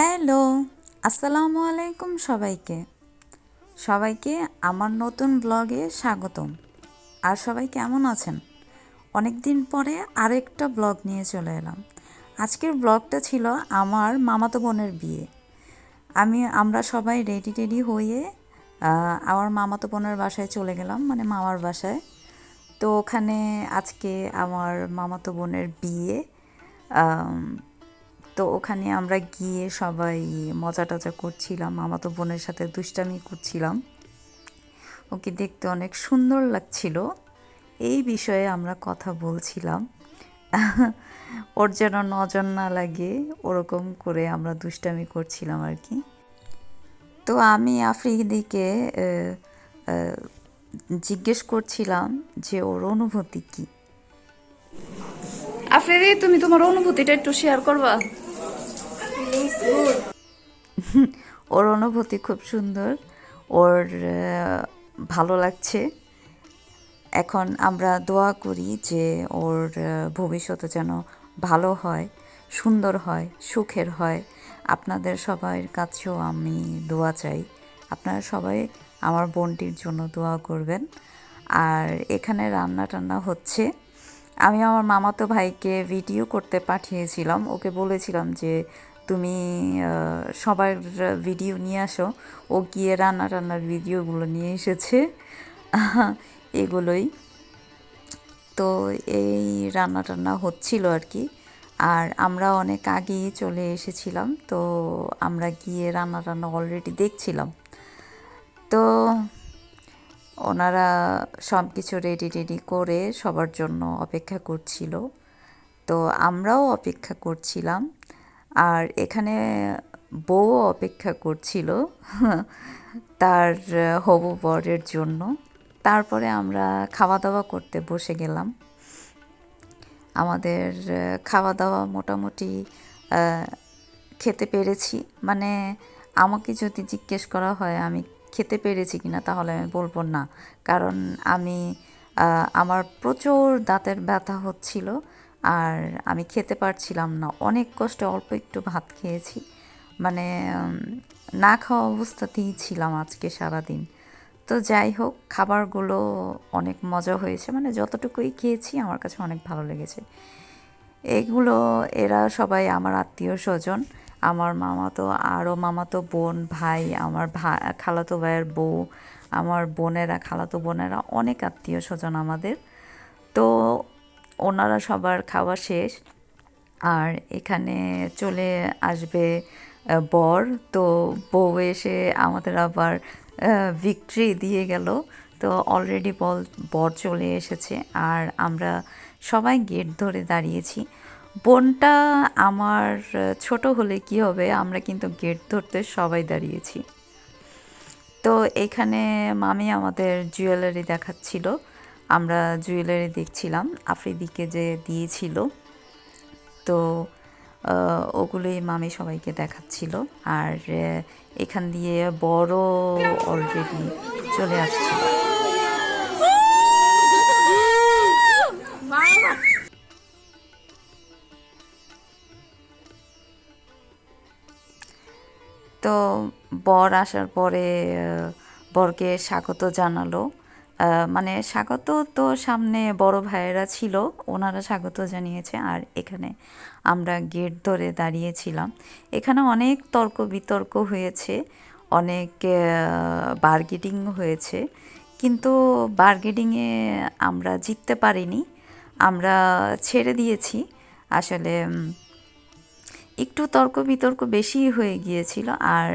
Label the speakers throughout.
Speaker 1: Hello, আসসালামু আলাইকুম সবাইকে। সবাইকে আমার নতুন ব্লগে স্বাগতম। আর সবাই কেমন আছেন? অনেক দিন পরে আরেকটা ব্লগ নিয়ে চলে এলাম। আজকের ব্লগটা ছিল আমার মামাতো বোনের বিয়ে। আমি, আমরা সবাই রেডি টেডি হয়ে আমার মামাতো বোনের বাসায় চলে গেলাম মানে মামার বাসায়। তো ওখানে আজকে আমার মামাতো বোনের বিয়ে তো ওখানে আমরা গিয়ে সবাই মজা টজা করছিলাম মামাতো বোনের সাথে দুষ্টামি করছিলাম। ওকে দেখতে অনেক সুন্দর লাগছিল। এই বিষয়ে আমরা কথা বলছিলাম। ওর যেন নজর না লাগে, ওরকম করে আমরা দুষ্টামি করছিলাম আর কি। তো আমি আফ্রিদিকে জিজ্ঞেস করছিলাম যে ওর অনুভূতি কী।
Speaker 2: আফ্রিদি, তুমি তোমার অনুভূতিটা একটু শেয়ার করবা?
Speaker 1: ওর অনুভূতি খুব সুন্দর। ওর ভালো লাগছে। এখন আমরা দোয়া করি যে ওর ভবিষ্যতে যেন ভালো হয়, সুন্দর হয়, সুখের হয়। আপনাদের সবার কাছেও আমি দোয়া চাই। আপনারা সবাই আমার বোনটির জন্য দোয়া করবেন। আর এখানে রান্না টান্না হচ্ছে। আমি আমার মামাতো ভাইকে ভিডিও করতে পাঠিয়েছিলাম। ওকে বলেছিলাম যে তুমি সবার ভিডিও নিয়ে আসো। ও গিয়ে রান্না টান্নার ভিডিওগুলো নিয়ে এসেছে। এগুলোই। তো এই রান্না টান্না হচ্ছিল আর কি। আর আমরা অনেক আগেই চলে এসেছিলাম, তো আমরা গিয়ে রান্না টান্না অলরেডি দেখছিলাম। তো ওনারা সব কিছু রেডি রেডি করে সবার জন্য অপেক্ষা করছিল। তো আমরাও অপেক্ষা করছিলাম। আর এখানে বউ অপেক্ষা করছিল তার হবু বরের জন্য। তারপরে আমরা খাওয়া দাওয়া করতে বসে গেলাম। আমাদের খাওয়া দাওয়া মোটামুটি খেতে পেরেছি। মানে আমাকে যদি জিজ্ঞেস করা হয়, আমি খেতে পেরেছি কিনা তাহলে আমি বলব না। কারণ আমি আমার প্রচুর দাঁতের ব্যথা হচ্ছিল। আর আমি খেতে পারছিলাম না। অনেক কষ্টে অল্প একটু ভাত খেয়েছি। মানে না খাওয়া অবস্থাতেই ছিলাম আজকে সারাদিন। তো যাই হোক, খাবারগুলো অনেক মজা হয়েছে। মানে যতটুকুই খেয়েছি, আমার কাছে অনেক ভালো লেগেছে। এগুলো, এরা সবাই আমার আত্মীয় স্বজন। আমার মামাতো, আরও মামাতো বোন, ভাই, আমার ভা, খালাতো ভাইয়ের বউ, আমার বোনেরা, খালাতো বোনেরা অনেক আত্মীয় স্বজন আমাদের। তো ওনারা সবার খাওয়া শেষ। আর এখানে চলে আসবে বর। তো বউ এসে আমাদের আবার ভিক্টরি দিয়ে গেল। তো অলরেডি বল, বর চলে এসেছে। আর আমরা সবাই গেট ধরে দাঁড়িয়েছি। বোনটা আমার, ছোট হলে কি হবে? আমরা কিন্তু গেট ধরতে সবাই দাঁড়িয়েছি। তো এখানে মামি আমাদের জুয়েলারি দেখাচ্ছিল। আমরা জুয়েলারি দেখছিলাম, আফ্রিদিকে যে দিয়েছিল। তো ওগুলোই মামি সবাইকে দেখাচ্ছিল। আর এখান দিয়ে বড় অলরেডি চলে আসছিল তো, বর আসার পরে বরকে স্বাগত জানালো। মানে স্বাগত তো সামনে বড় ভাইয়েরা ছিল, ওনারা স্বাগত জানিয়েছে, আর এখানে আমরা গেট ধরে দাঁড়িয়েছিলাম। এখানে অনেক তর্ক বিতর্ক হয়েছে, অনেক বার্গেটিং হয়েছে, কিন্তু বার্গেটিংয়ে আমরা জিততে পারিনি, আমরা ছেড়ে দিয়েছি। আসলে একটু তর্ক বিতর্ক বেশি হয়ে গিয়েছিল, আর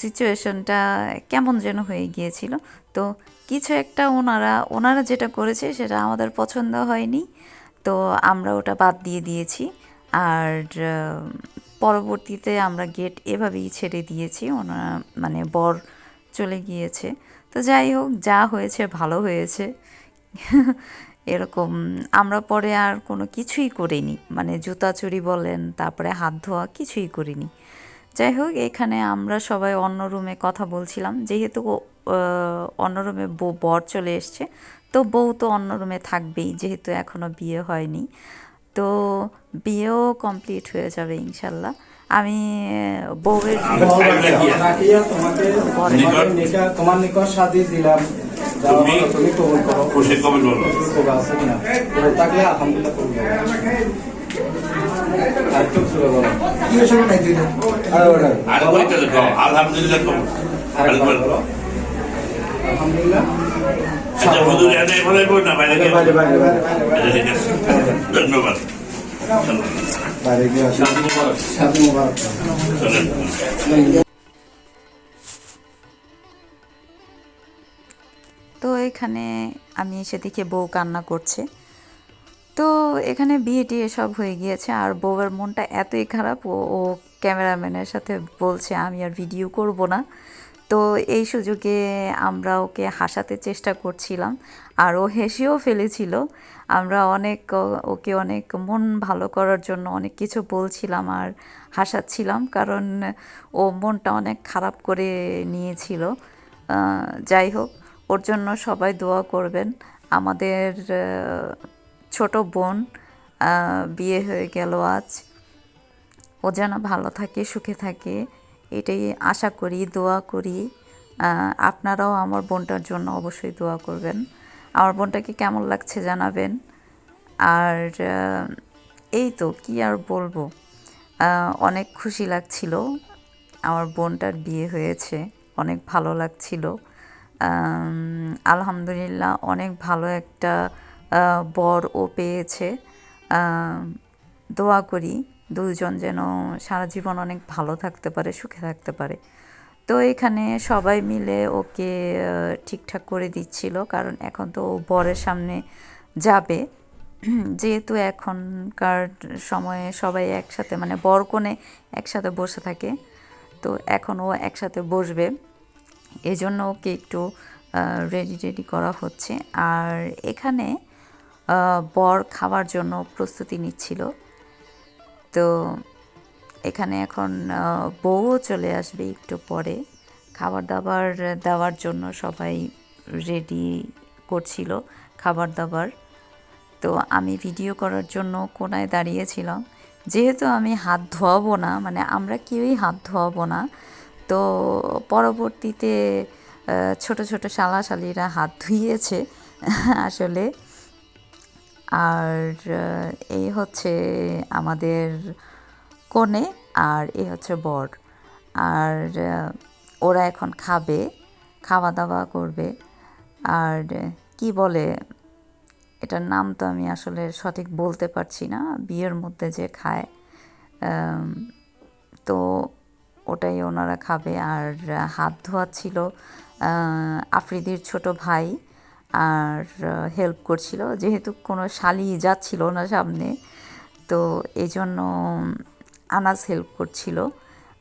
Speaker 1: সিচুয়েশনটা কেমন যেন হয়ে গিয়েছিল। তো কিছু একটা ওনারা ওনারা যেটা করেছে সেটা আমাদের পছন্দ হয়নি। তো আমরা ওটা বাদ দিয়ে দিয়েছি। আর, পরবর্তীতে আমরা গেট এভাবেই ছেড়ে দিয়েছি। ওনারা মানে বর চলে গিয়েছে। তো যাই হোক, যা হয়েছে ভালো হয়েছে। এরকম আমরা পরে আর কোনো কিছুই করিনি। মানে জুতা চুরি বলেন, তারপরে হাত ধোয়া কিছুই করিনি। যাই হোক, এখানে আমরা সবাই অন্য রুমে কথা বলছিলাম। যেহেতু অন্য রুমে বর চলে এসছে। তো বউ তো অন্য রুমে থাকবেই, যেহেতু এখনও বিয়ে হয়নি। তো বিয়েও কমপ্লিট হয়ে যাবে ইনশাল্লাহ। আমি বউয়ের
Speaker 3: আলহামদুলিল্লাহ
Speaker 4: আলহামদুলিল্লাহ ধন্যবাদ।
Speaker 1: তো এখানে আমি সেদিকে বউ কান্না করছে। তো এখানে বিয়ে টিয়ে সব হয়ে গিয়েছে আর বউয়ের মনটা এতই খারাপ ও ও ক্যামেরাম্যানের সাথে বলছে আমি আর ভিডিও করব না। তো এই সুযোগে আমরা ওকে হাসাতে চেষ্টা করছিলাম, আর ও হেসেও ফেলেছিল। আমরা অনেক ওকে অনেক মন ভালো করার জন্য অনেক কিছু বলছিলাম আর হাসাচ্ছিলাম, কারণ ও মনটা অনেক খারাপ করে নিয়েছিল। যাই হোক, ওর জন্য সবাই দোয়া করবেন। আমাদের ছোট বোন বিয়ে হয়ে গেল আজ। ও যেন ভালো থাকে, সুখে থাকে। এটাই আশা করি, দোয়া করি। আপনারাও আমার বোনটার জন্য অবশ্যই দোয়া করবেন। আমার বোনটাকে কেমন লাগছে জানাবেন। আর এই তো, কি আর বলব? অনেক খুশি লাগছিল। আমার বোনটার বিয়ে হয়েছে, অনেক ভালো লাগছিল। আলহামদুলিল্লাহ অনেক ভালো একটা বর ও পেয়েছে। দোয়া করি। দুজন যেন সারা জীবন অনেক ভালো থাকতে পারে, সুখে থাকতে পারে। তো এখানে সবাই মিলে ওকে ঠিকঠাক করে দিচ্ছিল, কারণ এখন তো বরের সামনে যাবে। যেহেতু এখনকার সময়ে সবাই একসাথে মানে বর কোণে একসাথে বসে থাকে, তো এখন ও একসাথে বসবে। এই জন্য ওকে একটু রেডি রেডি করা হচ্ছে। আর এখানে বর খাওয়ার জন্য প্রস্তুতি নিচ্ছিল। তো এখানে এখন বউও চলে আসবে একটু পরে। খাবার দাবার দেওয়ার জন্য সবাই রেডি করছিল খাবার দাবার তো আমি ভিডিও করার জন্য কোনায় দাঁড়িয়েছিলাম। যেহেতু আমি হাত ধোয়াবো না মানে আমরা কেউই হাত ধোয়াবো না তো পরবর্তীতে আহ, ছোট শালা শালিরা হাত ধুইয়েছে। আসলে আর এই হচ্ছে আমাদের কনে আর এই হচ্ছে বর। আর ওরা এখন খাবে খাওয়া দাওয়া করবে। আর, কি বলে, এটার নাম তো আমি আসলে সঠিক বলতে পারছি না, বিয়ের মধ্যে যে খায়। তো ওটাই ওনারা খাবে। আর, হাত ধোয়াচ্ছিল ছিল আফ্রিদির ছোট ভাই। আর হেল্প করছিল। যেহেতু কোনো শালি যাচ্ছিল না সামনে, তো এই জন্য আনাজ হেল্প করছিল।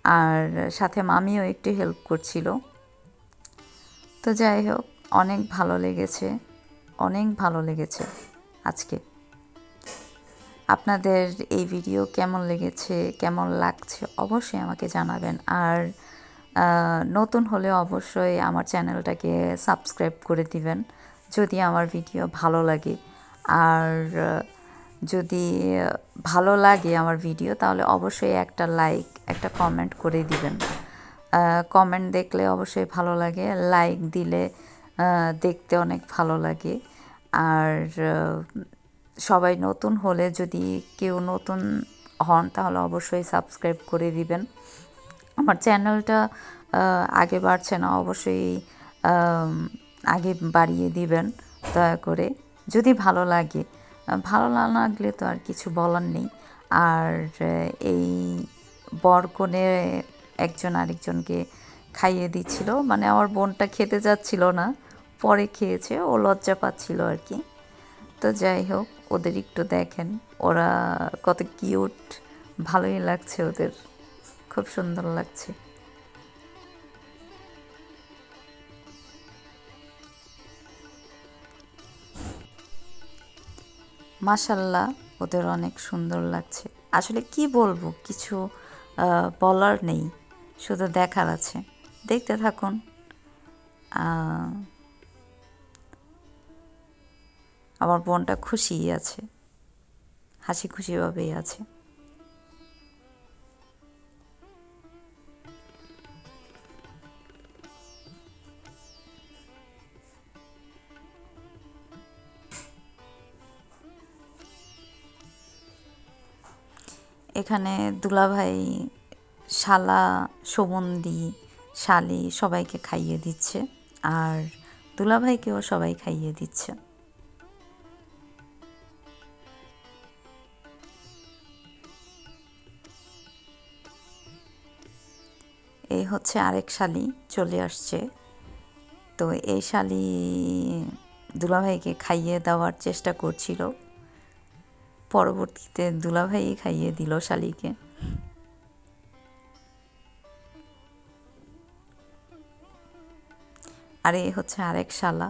Speaker 1: আর সাথে মামিও একটু হেল্প করছিল। তো যাই হোক, অনেক ভালো লেগেছে। অনেক ভালো লেগেছে আজকে। আপনাদের এই ভিডিও কেমন লেগেছে, কেমন লাগছে অবশ্যই আমাকে জানাবেন। আর নতুন হলে অবশ্যই আমার চ্যানেলটাকে সাবস্ক্রাইব করে দিবেন। যদি আমার ভিডিও ভালো লাগে। আর যদি ভালো লাগে আমার ভিডিও, তাহলে অবশ্যই একটা লাইক, একটা কমেন্ট করে দিবেন। কমেন্ট দেখলে অবশ্যই ভালো লাগে, লাইক দিলে দেখতে অনেক ভালো লাগে। আর সবাই নতুন হলে যদি কেউ নতুন হন, তাহলে অবশ্যই সাবস্ক্রাইব করে দিবেন। আমার চ্যানেলটা আগে বাড়ছে না, অবশ্যই আগে বাড়িয়ে দিবেন, দয়া করে। যদি ভালো লাগে, ভালো না লাগলে তো আর কিছু বলার নেই। আর এই বরকনে একজন আরেকজনকে খাইয়ে দিচ্ছিল। মানে আমার বোনটা খেতে যাচ্ছিল না, পরে খেয়েছে, ও লজ্জা পাচ্ছিল আর কি। তো যাই হোক, ওদের একটু দেখেন, ওরা কত কিউট ভালোই লাগছে ওদের। খুব সুন্দর লাগছে। মাশাল্লাহ, ওদের অনেক সুন্দর লাগছে। আসলে কি বলব, কিছু বলার নেই, শুধু দেখার আছে। দেখতে থাকুন। আমার বোনটা খুশিই আছে হাসি খুশিভাবেই আছে। এখানে দুলাভাই, শালা, সুমন্দি, শালি সবাইকে খাইয়ে দিচ্ছে আর দুলাভাইকেও সবাই খাইয়ে দিচ্ছে। এই হচ্ছে আরেক শালি চলে আসছে। তো এই শালি দুলাভাইকে খাইয়ে দেওয়ার চেষ্টা করছিল। পরবর্তীতে দুলাভাই খাইয়ে দিল শালিকে। আর এ হচ্ছে আরেক শালা।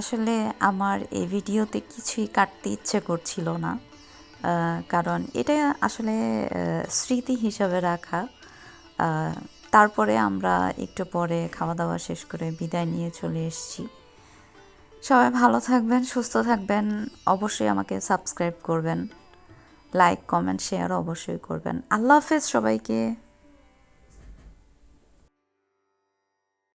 Speaker 1: আসলে আমার এই ভিডিওতে কিছুই কাটতে ইচ্ছে করছিল না কারণ এটা আসলে স্মৃতি হিসাবে রাখা। তারপরে আমরা একটু পরে খাওয়া দাওয়া শেষ করে বিদায় নিয়ে চলে এসেছি। সবাই ভালো থাকবেন, সুস্থ থাকবেন, অবশ্যই আমাকে সাবস্ক্রাইব করবেন। লাইক, কমেন্ট, শেয়ার অবশ্যই করবেন। আল্লাহ হাফেজ সবাইকে।